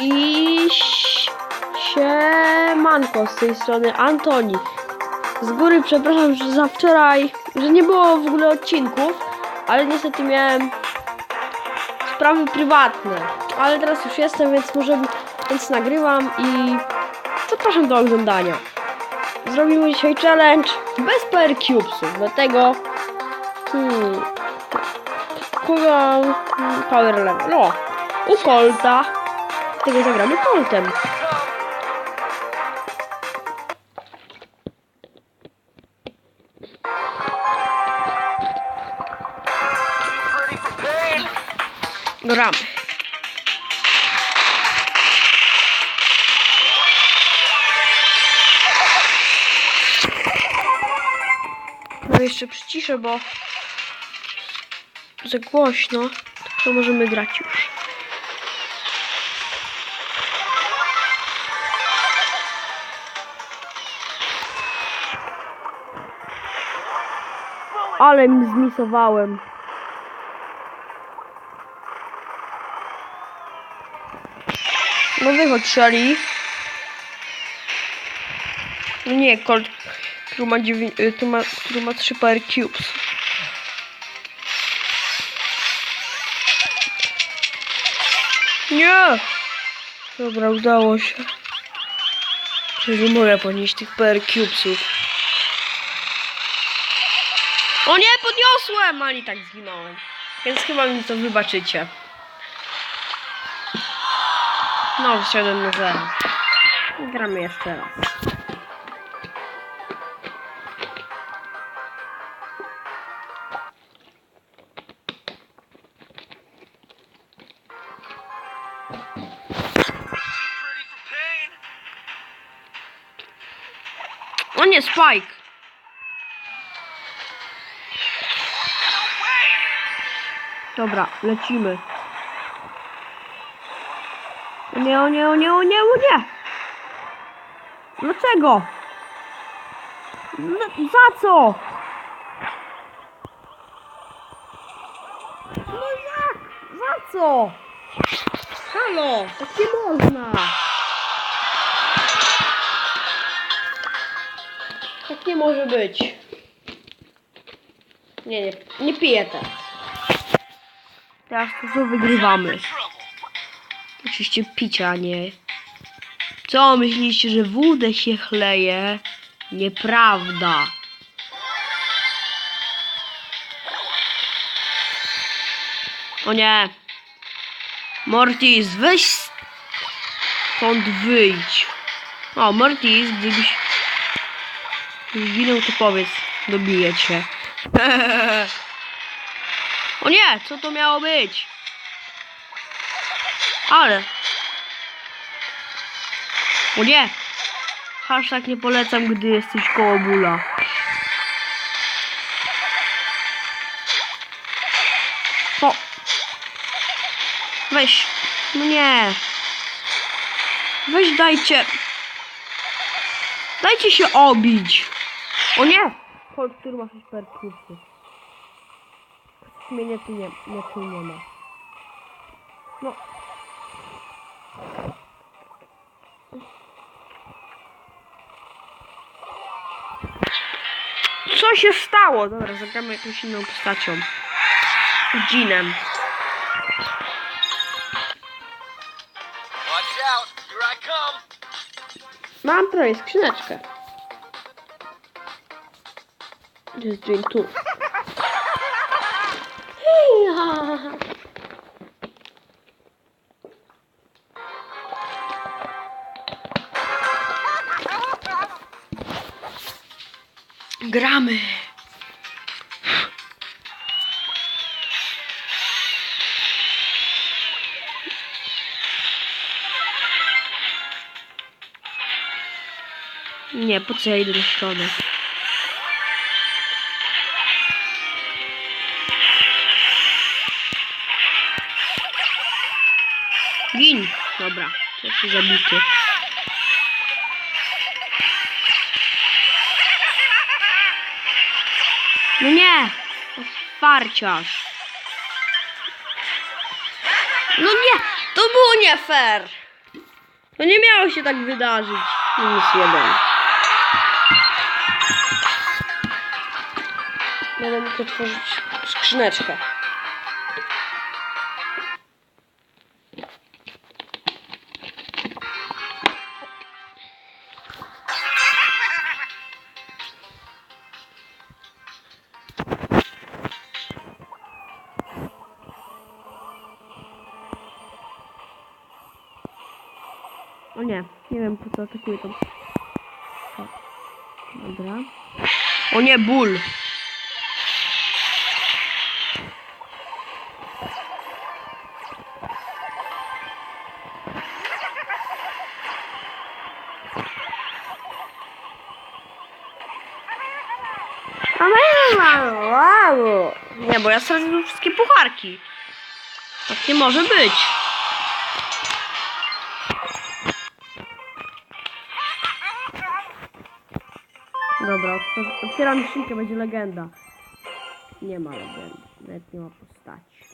I siemanko z tej strony Antoni. Z góry przepraszam że za wczoraj, że nie było w ogóle odcinków, ale niestety miałem sprawy prywatne. Ale teraz już jestem, więc może więc nagrywam i zapraszam do oglądania. Zrobimy dzisiaj challenge bez Power Cubesów, dlatego hmm, Power Level? O, u Colta. Tego zagramy Coltem. Gramy. No jeszcze przyciszę, bo za głośno, to możemy grać już. Ale mi zmisowałem. No wychodź, Shelly. No nie, Colt, który ma, dziewię- który ma, który ma 3 power cubes. Nie! Dobra, udało się. Czyli nie mogę ponieść tych power cubesów. O nie, podniosłem! Ani tak zginąłem. Więc chyba mi to wybaczycie. No, wszedłem na zero. Gramy jeszcze raz. O nie, Spike! Dobra, lecimy. O nie, o nie, o nie, o nie, o nie! Dlaczego? No, za co? No jak? Za co? Halo, tak nie można. Tak nie może być. Nie, nie, nie piję teraz. Teraz to co wygrywamy. Oczywiście picia, a nie. Co myślicie, że wódę się chleje? Nieprawda. O nie. Mortis, weź stąd wyjdź. O, Mortis, gdybyś zginął, to powiedz, dobiję cię. o nie, co to miało być? Ale. O nie! Hashtag nie polecam, gdy jesteś koło bóla. O! Weź. No nie. Weź dajcie. Dajcie się obić. O nie! Colt, który ma 6 perkusy. Mnie nie tu nie, nie, tu nie ma. No. Co się stało? Dobra, zagramy jakąś inną postacią. Jeanem. Mam prawie skrzyneczkę. Jest dźwięk tu? Gramy. Nie, po co ja idę na stronę? Gin! Dobra, pierwszy zabity. No nie! Farciarz. No nie! To było nie fair! To nie miało się tak wydarzyć. Minus jeden. Będę mógł otworzyć skrzyneczkę. O nie, nie wiem po co atakuje to. O, Dobra. O nie, ból. Nie, bo ja straciłem wszystkie pucharki. Tak nie może być. Dobra, otw- otwieram skrzynkę, będzie legenda. Nie ma legendy, nawet nie ma postaci.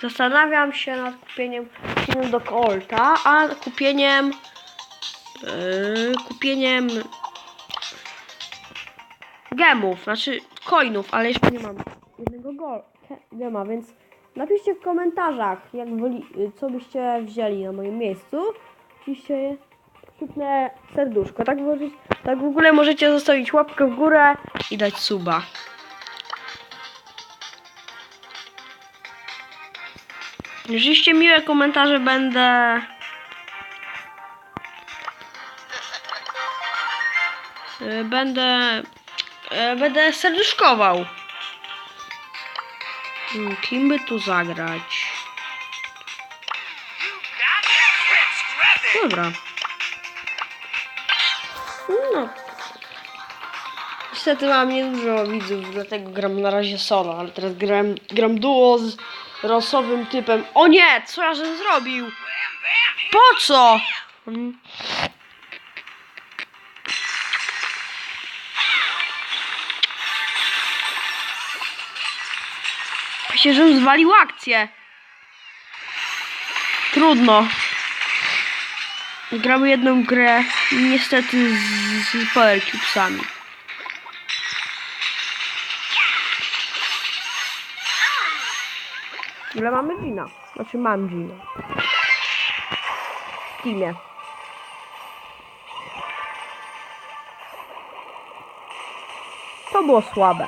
Zastanawiam się nad kupieniem kupieniem do Colta, a kupieniem yy, kupieniem gemów, znaczy coinów, ale jeszcze nie mam jednego go- he- gema, więc napiszcie w komentarzach, jak co byście wzięli na moim miejscu. Oczywiście serduszko. Tak, włożyć, tak w ogóle możecie zostawić łapkę w górę i dać suba. Oczywiście miłe komentarze będę y, będę y, będę serduszkował. Hmm, Kim by tu zagrać? Dobra. No. Niestety mam niedużo widzów, dlatego gram na razie solo, ale teraz gram, gram duo z rosowym typem. O nie! Co ja żem zrobił? Po co? Mm. Myślę, że zwalił akcję. Trudno. Gramy jedną grę, niestety z, z Power Cubesami. Ile mamy Gina? Znaczy mam Gina. W Teamie. To było słabe.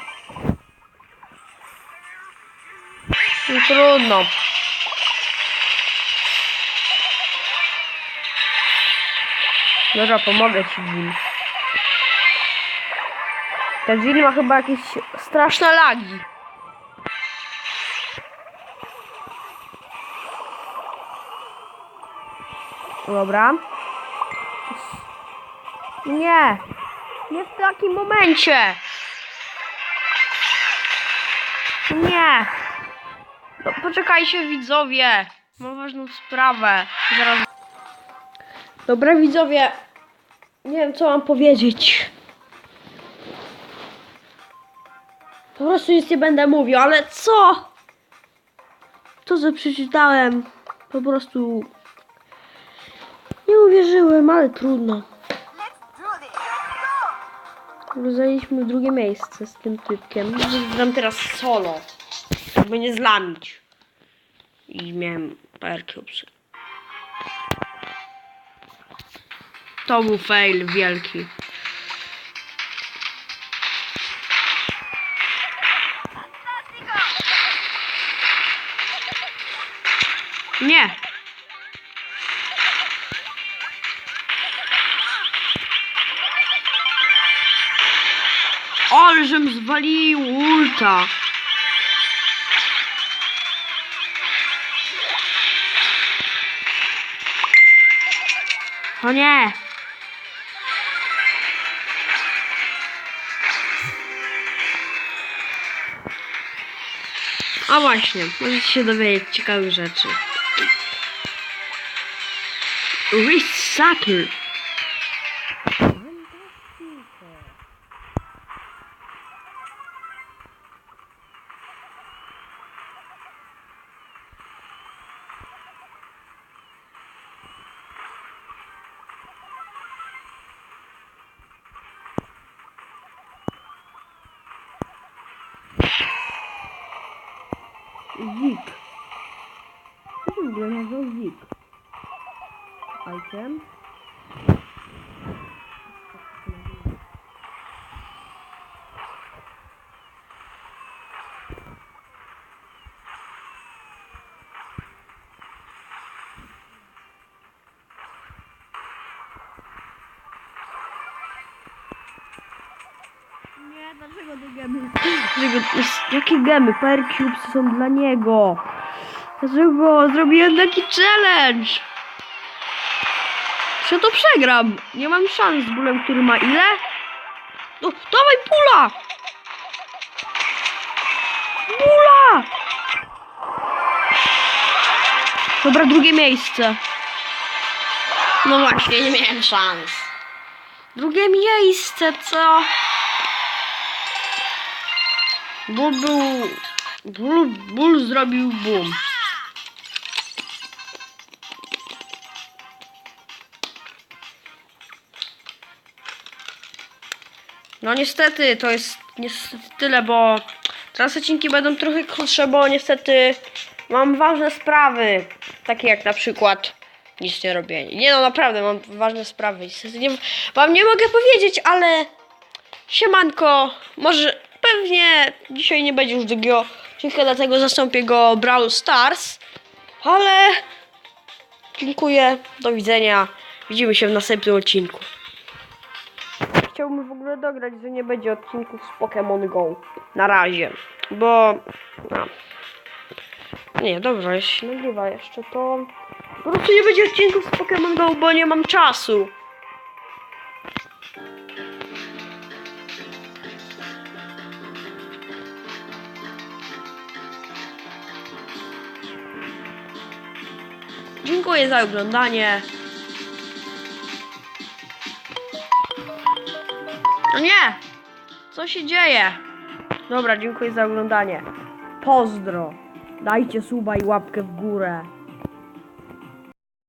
No trudno. Dobra, pomogę ci Jim. Ten Jim ma chyba jakieś straszne lagi. Dobra. Nie. Nie w takim momencie. Nie. No, poczekajcie widzowie. Mam ważną sprawę. Zaraz. Dobra widzowie. Nie wiem co mam powiedzieć. Po prostu nic nie będę mówił, ale co? To, co przeczytałem, po prostu nie uwierzyłem, ale trudno. Zajęliśmy drugie miejsce z tym typkiem. Gram teraz solo, żeby nie zlamić. I miałem Power Cubes. To był fail wielki. Nie. Ale żem zwalił ulta. O nie. A właśnie, możecie się dowiedzieć ciekawych rzeczy. Resucker. Zik. Co się w ogóle nazywał dlaczego te gemy? Dlaczego, jakie gemy? Power są dla niego. Dlaczego zrobiłem taki challenge? Czy to przegram? Nie mam szans z bólem, który ma ile? No, dawaj pula! Pula! Dobra, drugie miejsce. No właśnie, nie miałem szans. Drugie miejsce, co? Ból był... Ból, ból zrobił boom. No niestety, to jest niestety tyle, bo teraz odcinki będą trochę krótsze, bo niestety mam ważne sprawy, takie jak na przykład nic nie robienie. Nie no, naprawdę mam ważne sprawy. Niestety nie, wam nie mogę powiedzieć, ale siemanko, może pewnie dzisiaj nie będzie już drugiego odcinka, dlatego zastąpię go Brawl Stars, ale dziękuję, do widzenia, widzimy się w następnym odcinku. Chciałbym w ogóle dograć, że nie będzie odcinków z Pokémon Go. Na razie. Bo. No. Nie, dobra, jeśli nagrywa jeszcze to. Po prostu nie będzie odcinków z Pokémon Go, bo nie mam czasu. Dziękuję za oglądanie. No nie! Co się dzieje? Dobra, dziękuję za oglądanie. Pozdro. Dajcie suba i łapkę w górę.